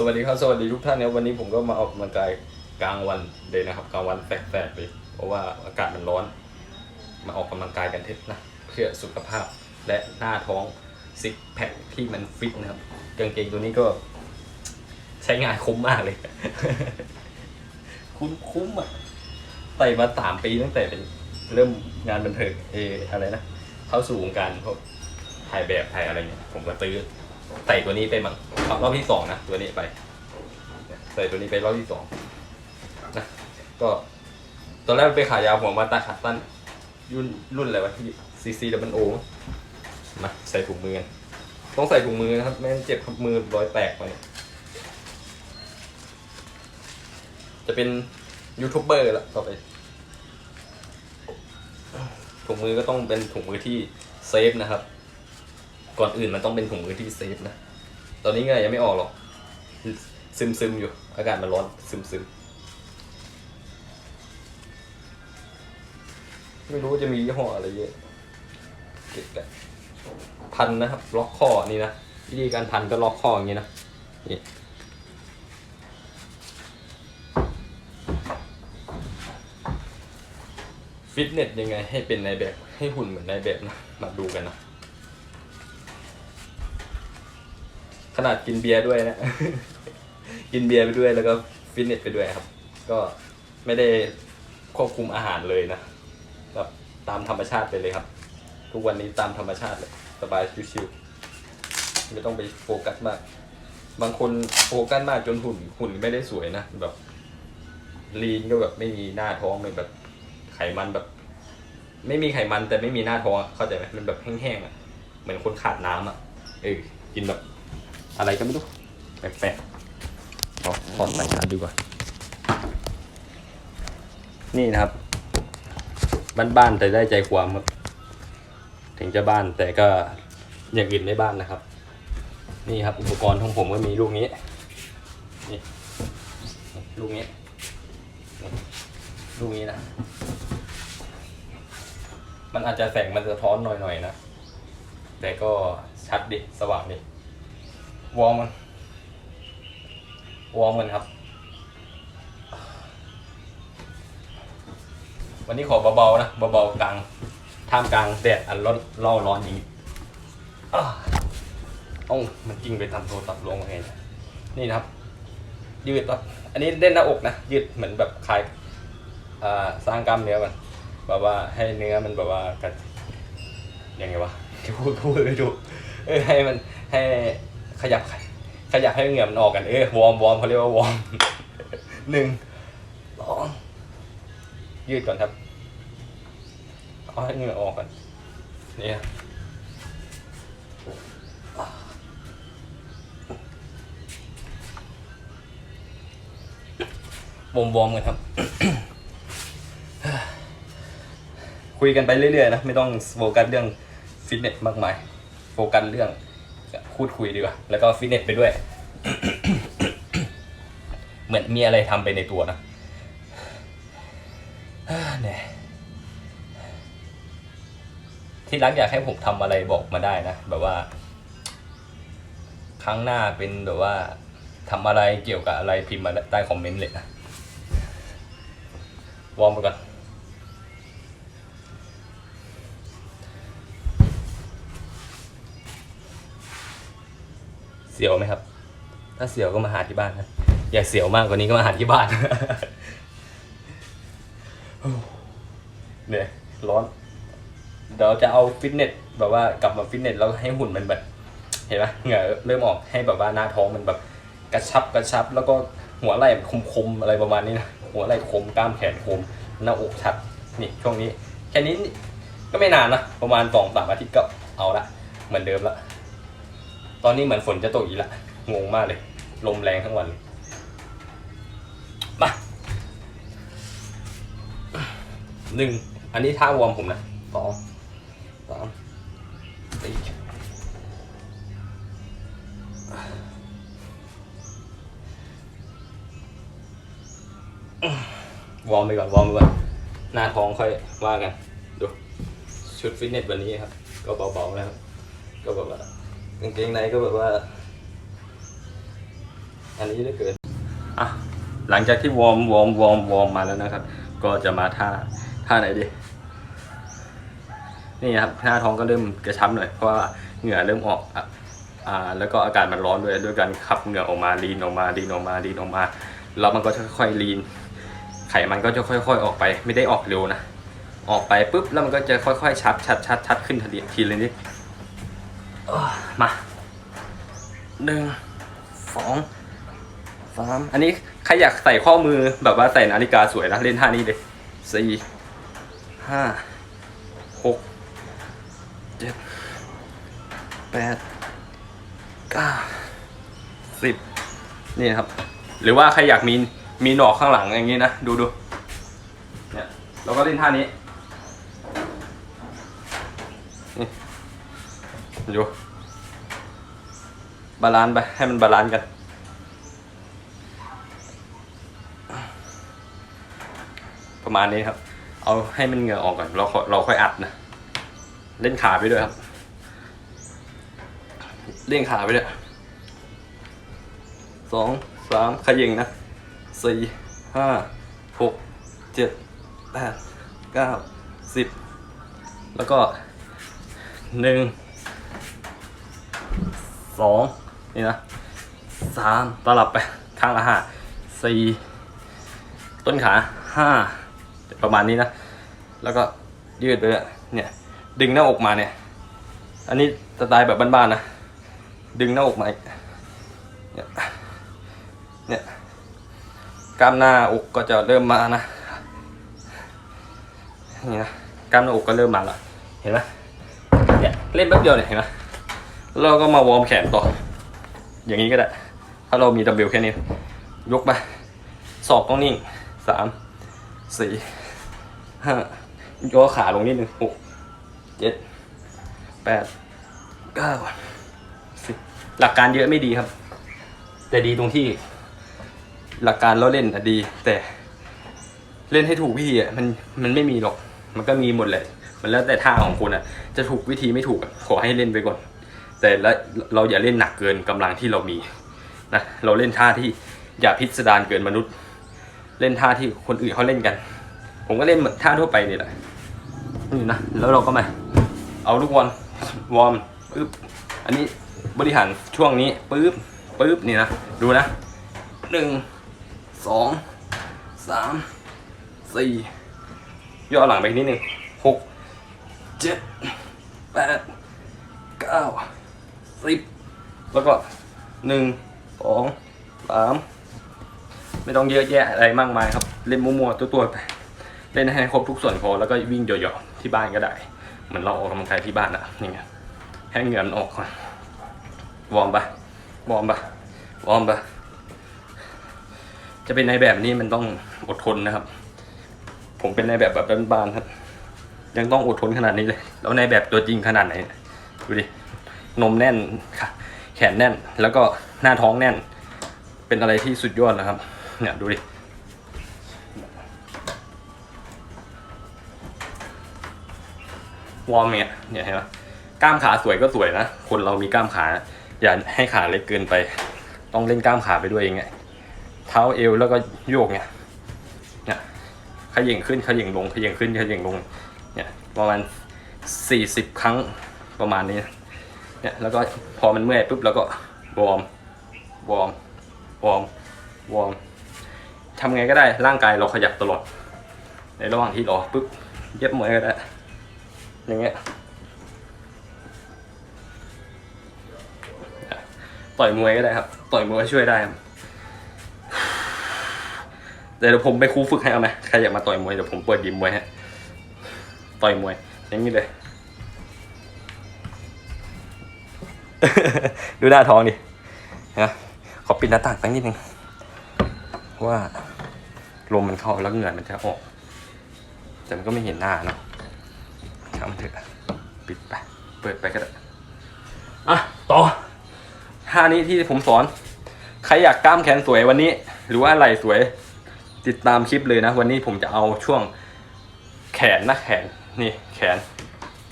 สวัสดีครับสวัสดีทุกท่านนะวันนี้ผมก็มาออกกำลังกายกลางวันเลยนะครับกลางวันแสกๆเลยเพราะว่าอากาศมันร้อน มาออกกำลังกายกันเถอะนะเพื่อสุขภาพและหน้าท้องซิกแพคที่มันฟิตนะครับกางเกงตัวนี้ก็ใช้งานคุ้มมากเลย คุ้มคุ้มอะใส่มาสามปีตั้งแต่เป็นเริ่มงานบันเทิงเอออะไรนะ เข้าสู่วงการพวกถ่ายแบบถ่ายอะไรเงี้ยผมก็ซื้อ ใส่ตัวนี้ไปมั้งครับรอบที่สองนะตัวนี้ไป ใส่ตัวนี้ไปรอบที่สองนะก็ตอนแรกไปขายาวหัวมาตาขาสั้นรุ่นรุ่นอะไรวะที่ซีซีดับเบิลโอมาใส่ถุงมือกันต้องใส่ถุงมือนะครับไม่งั้นเจ็บครับมือร้อยแตกไปจะเป็นยูทูบเบอร์ละต่อไปถุงมือก็ต้องเป็นถุงมือที่เซฟนะครับ ก่อนอื่นมันต้องเป็นถุงมือที่เซฟนะ ตอนนี้เงยยังไม่ออกหรอก ซึมซึมอยู่ อากาศมันร้อนซึมซึมไม่รู้ว่าจะมียี่ห้ออะไรเยอะเก็บกันพันนะครับ ล็อกข้อนี่นะวิธีการพันก็ล็อกข้ออย่างนี้นะนี่ฟิตเนสยังไงให้เป็นในแบบให้หุ่นเหมือนในแบบนะ มาดูกันนะ ขนาดกินเบียร์ด้วยนะ กินเบียร์ไปด้วยแล้วก็ฟิตเนสไปด้วยครับ ก็ไม่ได้ควบคุมอาหารเลยนะแบบตามธรรมชาติไปเลยครับ ทุกวันนี้ตามธรรมชาติเลย สบายชิวๆไม่ต้องไปโฟกัสมาก บางคนโฟกัสมากจนหุ่นหุ่นไม่ได้สวยนะแบบลีนก็แบบไม่มีหน้าท้องเป็นแบบไขมันแบบ ไม่มีไขมันแต่ไม่มีหน้าท้องเข้าใจไหมมันแบบแห้งๆอะเหมือนคนขาดน้ำอะเออกินแบบ อะไรก็ไม่รู้แปลกๆขอถอดสายชาร์จดีกว่านี่นะครับ บ้านๆแต่ได้ใจความครับถึงจะบ้านแต่ก็อย่างอื่นไม่บ้านนะครับ นี่ครับอุปกรณ์ของผมก็มีลูกนี้นี่ลูกนี้ลูกนี้นะ มันอาจจะแสงมันสะท้อนหน่อยๆนะ แต่ก็ชัดดิ สว่างดิ วอร์มันวอร์มกันครับ วันนี้ขอเบาๆนะเบาๆกลางท่ามกลางแดดอันร้อนเล่าร้อนอย่างนี้อ้าวเอ้ามันจริงไปทำโทรศัพท์ลวงมาไงเนี่นี่นะครับ ยืดครับอันนี้เล่นหน้าอกนะ ยืดเหมือนแบบคลายสร้างกล้ามเนื้อมันแบบว่าให้เนื้อมันแบบว่ากันยังไงวะที่พูดพูดไม่ถูกเออให้มันให้ ขยับขยับให้เหงื่อมันออกกันเออวอร์มวอร์มเขาเรียกว่าวอร์มหนึ่งสองยืดก่อนครับเอาให้เหงื่อออกก่อนเนี่ยวอร์มวอร์มกันครับ คุยกันไปเรื่อยๆนะ ไม่ต้องโฟกัสเรื่องฟิตเนสมากมาย โฟกัสเรื่อง พูดคุยดีกว่า แล้วก็ฟิตเนสไปด้วย เหมือนมีอะไรทำไปในตัวนะเนี่ยที่รักอยากให้ผมทำอะไรบอกมาได้นะ แบบว่า ครั้งหน้าเป็นแบบว่าทำอะไรเกี่ยวกับอะไรพิมพ์มาใต้คอมเมนต์เลยนะวอร์มไปก่อน เสียวไหมครับ ถ้าเสียวก็มาหาที่บ้านนะอย่าเสียวมากกว่านี้ก็มาหาที่บ้านเนี่ยร้อนเดี๋ยวจะเอาฟิตเนสแบบว่ากลับมาฟิตเนสแล้วให้หุ่นมันแบบ เห็นไหมเหงื่อเริ่มออกให้แบบว่าหน้าท้องมันแบบกระชับกระชับ แล้วก็หัวไหล่คมๆอะไรประมาณนี้นะหัวไหล่คมกล้ามแขนคมหน้าอกชัดนี่ช่วงนี้แค่นี้ก็ไม่นานนะประมาณสองสามอาทิตย์ก็เอาละเหมือนเดิมละ ตอนนี้เหมือนฝนจะตกอีกละ งงมากเลย ลมแรงทั้งวันเลย มาหนึ่ง อันนี้ท่าวอร์มผมนะสองสามสี่วอร์มไปก่อน วอร์มไปก่อน หน้าท้องค่อยว่ากัน ดู ชุดฟิตเนสวันนี้ครับ ก็เบาๆนะครับ ก็แบบว่า กางเกงในก็แบบว่า อันนี้ได้เกินอะหลังจากที่วอร์มวอร์มวอร์มวอร์มมาแล้วนะครับ ก็จะมาท่าท่าไหนดี นี่ครับหน้าท้องก็เริ่มกระชับหน่อยเพราะว่าเหงื่อเริ่มออกอะอ่าแล้วก็อากาศมันร้อนด้วยด้วยการขับเหงื่อออกมาลีนออกมาลีนออกมาลีนออกมาแล้วมันก็จะค่อยๆลีน ไขมันก็จะค่อย ๆ ออกไป ไม่ได้ออกเร็วนะออกไปปุ๊บแล้วมันก็จะค่อยๆชัดชัดชัดชัดขึ้นทีทีละนิด มาหนึ่งสองสามอันนี้ใครอยากใส่ข้อมือแบบว่าใส่นาฬิกาสวยนะ เล่นท่านี้เลยสี่ห้าหกเจ็ดแปดเก้าสิบนี่ครับ หรือว่าใครอยากมีมีหนอกข้างหลังอย่างนี้นะ ดูดูเนี่ยเราก็เล่นท่านี้นี่ดู บาลานซ์ไปให้มันบาลานซ์กัน ประมาณนี้ครับ เอาให้มันเหงื่อออกก่อนเราค่อยเราค่อยอัดนะ เล่นขาไปด้วยครับ เล่นขาไปด้วยสองสามขยิงนะสี่ห้าหกเจ็ดแปดเก้าสิบแล้วก็หนึ่งสอง นี่นะสามตลับไปข้างละห้าสี่ต้นขาห้าประมาณนี้นะ แล้วก็ยืดไปเลยเนี่ย ดึงหน้าอกมาเนี่ย อันนี้สไตล์แบบบ้านๆนะ ดึงหน้าอกมาเนี่ยเนี่ยกล้ามหน้าอกก็จะเริ่มมานะนี่นะกล้ามหน้าอกก็เริ่มมาแล้วเห็นไหมเนี่ยเล่นแป๊บเดียวเนี่ยเห็นไหมแล้วเราก็มาวอร์มแขนต่อ อย่างนี้ก็ได้ ถ้าเรามีดัมเบลแค่นี้ ยกไปศอกต้องนิ่งสามสี่ห้าย่อขาลงนิดนึงหกเจ็ดแปดเก้าสิบหลักการเยอะไม่ดีครับ แต่ดีตรงที่หลักการเราเล่นอะดี แต่เล่นให้ถูกวิธีอะมันมันไม่มีหรอก มันก็มีหมดเลย มันแล้วแต่ท่าของคุณอะ จะถูกวิธีไม่ถูกขอให้เล่นไปก่อน แต่ละเราอย่าเล่นหนักเกินกำลังที่เรามีนะเราเล่นท่าที่อย่าพิสดารเกินมนุษย์ เล่นท่าที่คนอื่นเขาเล่นกัน ผมก็เล่นเหมือนท่าทั่วไปนี่แหละนี่นะแล้วเราก็มาเอาลูกบอลวอร์มปึ๊บอันนี้บริหารช่วงนี้ปึ๊บปึ๊บนี่นะดูนะหนึ่งสองสามสี่ย่อหลังไปนิดนึงหกเจ็ดแปดเก้า สิบแล้วก็หนึ่งสองสามไม่ต้องเยอะแยะอะไรมากมายครับ เล่นมั่วๆตัวๆไปเล่นให้ครบทุกส่วนพอแล้วก็วิ่งเหยาะๆที่บ้านก็ได้ เหมือนเราออกกำลังกายที่บ้านอะอย่างเงี้ยให้เหงื่อมันออกก่อนวอร์มไปวอร์มไปวอร์มไปจะเป็นในแบบนี้มันต้องอดทนนะครับ ผมเป็นในแบบแบบบ้านๆครับ ยังต้องอดทนขนาดนี้เลย แล้วในแบบตัวจริงขนาดไหนดูดิ นมแน่นค่ะแขนแน่น แล้วก็หน้าท้องแน่น เป็นอะไรที่สุดยอดนะครับ เนี่ยดูดิวอร์มเนี่ยเนี่ยเห็นไหมกล้ามขาสวยก็สวยนะ คนเรามีกล้ามขา อย่าให้ขาเล็กเกินไป ต้องเล่นกล้ามขาไปด้วยอย่างเงี้ยเท้าเอวแล้วก็โยกเนี่ยเนี่ยขย่งขึ้นขย่งลงขย่งขึ้นขย่งลงเนี่ยประมาณสี่สิบครั้งประมาณนี้ เนี่ยแล้วก็พอมันเมื่อยปุ๊บแล้วก็วอร์มวอร์มวอร์มวอร์มทำไงก็ได้ร่างกายเราขยับตลอด ในระหว่างที่รอปุ๊บเย็บมวยก็ได้อย่างเงี้ยต่อยมวยก็ได้ครับ ต่อยมวยช่วยได้ครับเดี๋ยวผมไปครูฝึกให้เอาไหมใครอยากมาต่อยมวยเดี๋ยวผมเปิดยิมมวยฮะต่อยมวยอย่างนี้เลย ดูหน้าท้องดินะขอปิดหน้าต่างสักนิดนึงว่าลมมันเข้าแล้วเหงื่อมันจะออก แต่มันก็ไม่เห็นหน้าเนาะช่างมันเถอะปิดไป เปิดไปก็ได้อะต่อท่านี้ที่ผมสอน ใครอยากกล้ามแขนสวยวันนี้ หรือว่าไหล่สวย ติดตามคลิปเลยนะ วันนี้ผมจะเอาช่วงแขนนะแขนนี่แขน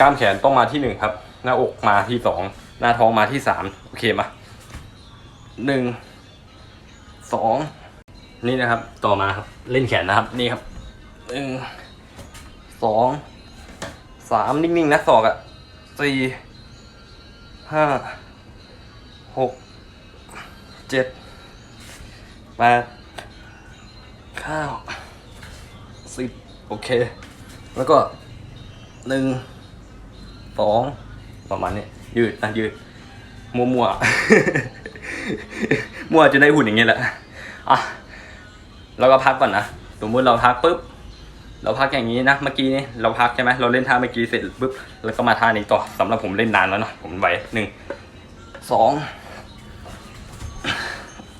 กล้ามแขนต้องมาที่หนึ่งครับ หน้าอกมาที่สอง หน้าท้องมาที่สามโอเคมาหนึ่งสองนี่นะครับ ต่อมาครับเล่นแขนนะครับ นี่ครับหนึ่งสองสามนิ่งๆนะศอกอะสี่ห้าหกเจ็ดแปดเก้าสิบโอเค แล้วก็หนึ่งสองประมาณนี้ ยืดนะยืดมัวมัวมัวจะได้หุ่นอย่างนี้แหละอะเราก็พักก่อนนะสมมติเราพักปุ๊บเราพักอย่างนี้นะเมื่อกี้นี้เราพักใช่ไหมเราเล่นท่าเมื่อกี้เสร็จปุ๊บแล้วก็มาท่านี้ต่อสำหรับผมเล่นนานแล้วเนาะผมไหวหนึ่งสอง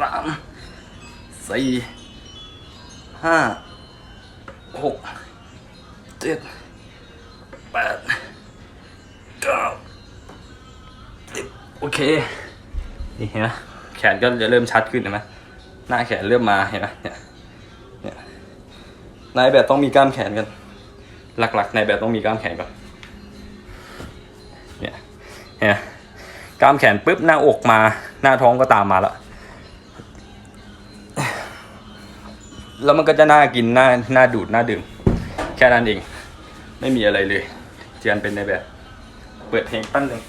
สามสี่ห้าหกเจ็ดแปดเก้า โอเค นี่เห็นไหมแขนก็จะเริ่มชัดขึ้นเห็นไหมหน้าแขนเริ่มมาเห็นไหมเนี่ยเนี่ยนายแบบต้องมีกล้ามแขนกัน หลักๆนายแบบต้องมีกล้ามแขนก่อนเนี่ยเห็นไหมกล้ามแขนปุ๊บหน้าอกมา หน้าท้องก็ตามมาแล้วแล้วมันก็จะน่ากินน่าน่าดูดน่าดื่ม แค่นั้นเอง ไม่มีอะไรเลย เจียนเป็นในแบบ เปิดเพลงปั้นหนึ่ง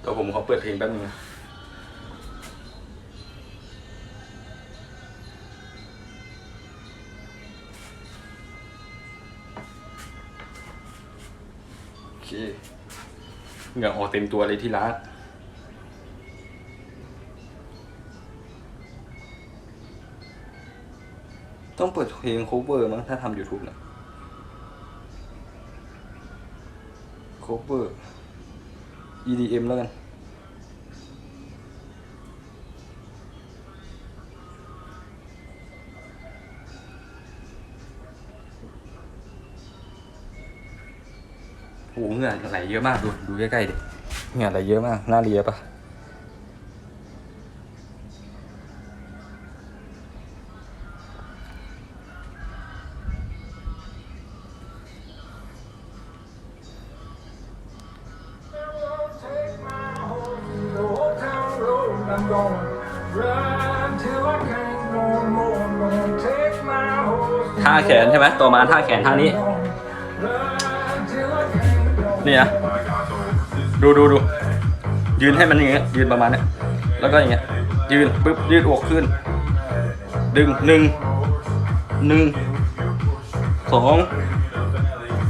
เดี๋ยวผมขอเปิดเพลงแป๊บนึงนะโอเคเหงื่อออกเต็มตัวเลยที่รักต้องเปิดเพลง cover มั้งถ้าทำ YouTube นะ cover EDM แล้วกันโหเหงื่อไหลเยอะมากดู ดูใกล้ๆดิ เหงื่อไหลเยอะมาก น่าเลียปะ ท่าแขนใช่ไหมต่อมาท่าแขนท่านี้นี่นะดูดูดูยืนให้มันอย่างเงี้ยยืนประมาณเนี้ยแล้วก็อย่างเงี้ยยืนปุ๊บยืดอกขึ้น ดึงหนึ่งหนึ่งสอง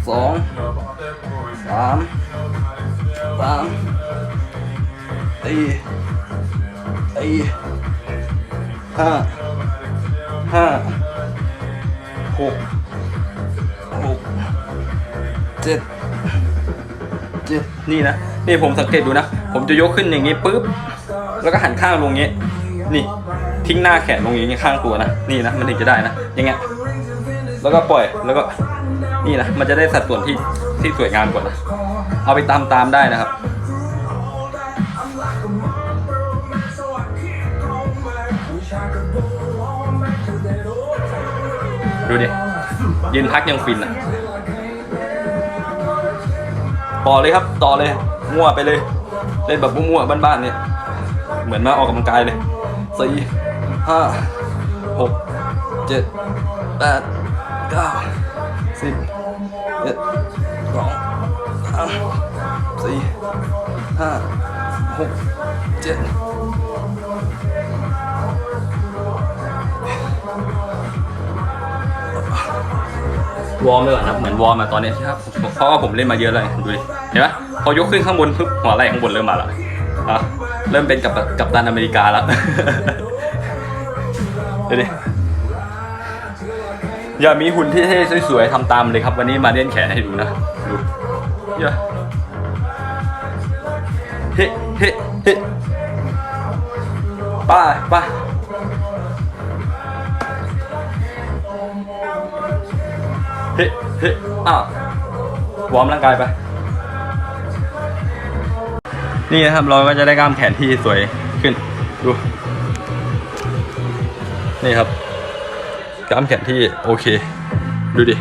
สองสามสามสี่ สี่ห้าห้าหกหกเจ็ดเจ็ดนี่นะ นี่ผมสังเกตดูนะ ผมจะยกขึ้นอย่างงี้ปุ๊บ แล้วก็หันข้างลงงี้ นี่ ทิ้งหน้าแขนลงอย่างงี้ข้างตัวนะ นี่นะ มันถึงจะได้นะ อย่างเงี้ย แล้วก็ปล่อย แล้วก็ นี่นะ มันจะได้สัดส่วนที่ที่สวยงามกว่านะ เอาไปตามตามได้นะครับ ดูดิยืนพักยังฟินอะต่อเลยครับต่อเลย มั่วไปเลยเล่นแบบมั่วๆบ้านๆเนี่ยเหมือนมาออกกำลังกายเลยสี่ห้าหกเจ็ดแปดเก้าสิบเอ็ดสองสามสี่ห้าหกเจ็ด วอร์มเลยก่อนครับเหมือนวอร์มมาตอนนี้ครับเพราะว่าผมเล่นมาเยอะเลยดูดิเห็นไหมพอยกขึ้นข้างบนปุ๊บหัวไหล่ข้างบนเริ่มมาแล้วอะเริ่มเป็นกับกับตันอเมริกาแล้วเดี๋ยวดิอย่ามีหุ่นที่เท่สวยๆทำตามเลยครับ วันนี้มาเล่นแขนให้ดูนะดูเยอะเฮ้เฮ้เฮ้ไป้าป้า ฮ้เฮ้อ้าววอร์มร่างกายไป นี่นะครับเราก็จะได้กล้ามแขนที่สวยขึ้น ดู นี่ครับ กล้ามแขนที่โอเค ดูดิ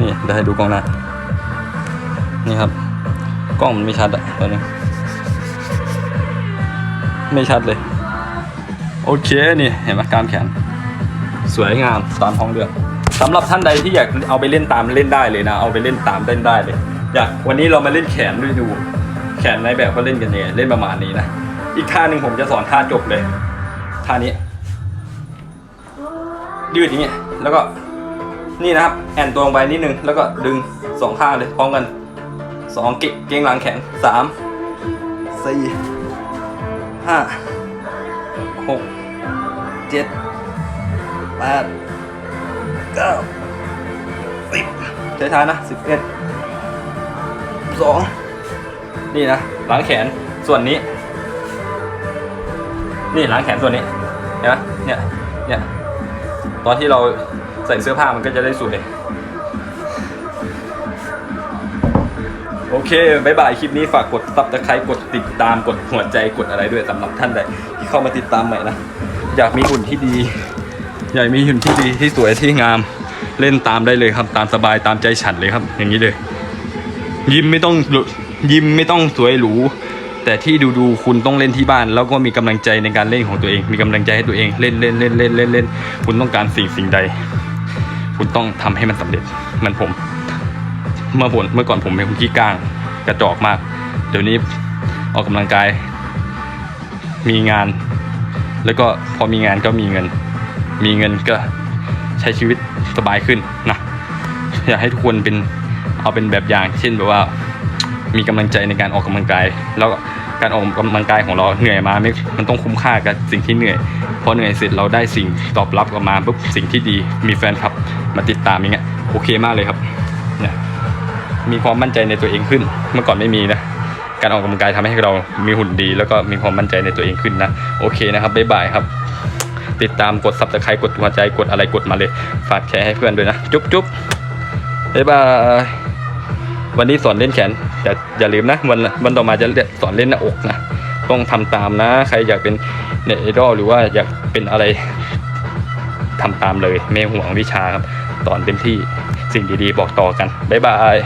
นี่เดี๋ยวให้ดูกล้องหน้า นี่ครับ กล้องมันไม่ชัดอะตอนนี้ ไม่ชัดเลย โอเค นี่เห็นไหมกล้ามแขน สวยงามตามท้องเรื่องสำหรับท่านใดที่อยากเอาไปเล่นตามเล่นได้เลยนะ เอาไปเล่นตามเล่นได้เลย อยากวันนี้เรามาเล่นแขนด้วยดู แขนในแบบเขาเล่นกันยังไงเล่นประมาณนี้นะ อีกท่าหนึ่งผมจะสอนท่าจบเลย ท่านี้ ยืดอย่างเงี้ยแล้วก็นี่นะครับ แอนตัวลงไปนิดนึง แล้วก็ดึงสองข้างเลยพร้อมกันสองเกเกงหลังแขนสามสี่ห้าหกเจ็ด แปดเก้าสิบช้าๆนะสิบเอ็ดสองนี่นะหลังแขนส่วนนี้ นี่หลังแขนส่วนนี้เห็นไหมเนี่ยเนี่ยตอนที่เราใส่เสื้อผ้ามันก็จะได้สวยโอเคบายบายคลิปนี้ฝากกดซับตะไคร้กดติดตามกดหัวใจกดอะไรด้วยสำหรับท่านใดที่เข้ามาติดตามใหม่นะ อยากมีหุ่นที่ดี อยากมีหุ่นที่ดีที่สวยที่งามเล่นตามได้เลยครับ ตามสบายตามใจฉันเลยครับ อย่างนี้เลย ยิมไม่ต้องยิมไม่ต้องสวยหรูแต่ที่ดูดูคุณต้องเล่นที่บ้าน แล้วก็มีกำลังใจในการเล่นของตัวเอง มีกำลังใจให้ตัวเองเล่นเล่นเล่นเล่นเล่นเล่นคุณต้องการสิ่งสิ่งใด คุณต้องทำให้มันสำเร็จเหมันผม เมื่อผมเมื่อก่อนผมเป็นคนขี้ก้าง กระจอกมาก เดี๋ยวนี้ออกกำลังกาย มีงาน แล้วก็พอมีงานก็มีเงิน มีเงินก็ใช้ชีวิตสบายขึ้นนะอยากให้ทุกคนเป็นเอาเป็นแบบอย่าง เช่นแบบว่ามีกำลังใจในการออกกำลังกาย แล้วการออกกำลังกายของเราเหนื่อยมาไม่มันต้องคุ้มค่ากับสิ่งที่เหนื่อยพอเหนื่อยเสร็จเราได้สิ่งตอบรับกลับมาปุ๊บสิ่งที่ดีมีแฟนคลับมาติดตามอย่างเงี้ยโอเคมากเลยครับเนี่ยมีความมั่นใจในตัวเองขึ้น เมื่อก่อนไม่มีนะการออกกำลังกายทำให้เรามีหุ่นดี แล้วก็มีความมั่นใจในตัวเองขึ้นนะโอเคนะครับบ๊ายบายครับ ติดตามกดซับสไครต์กดหัวใจกดอะไรกดมาเลย ฝากแชร์ให้เพื่อนด้วยนะ จุ๊บจุ๊บบ๊ายบายวันนี้สอนเล่นแขนอย่าอย่าลืมนะ วันวันต่อมาจะสอนเล่นหน้าอกนะ ต้องทำตามนะ ใครอยากเป็นเน็ตไอดอลหรือว่าอยากเป็นอะไรทำตามเลย ไม่ห่วงวิชาครับสอนเต็มที่สิ่งดีๆ บอกต่อกัน บ๊ายบาย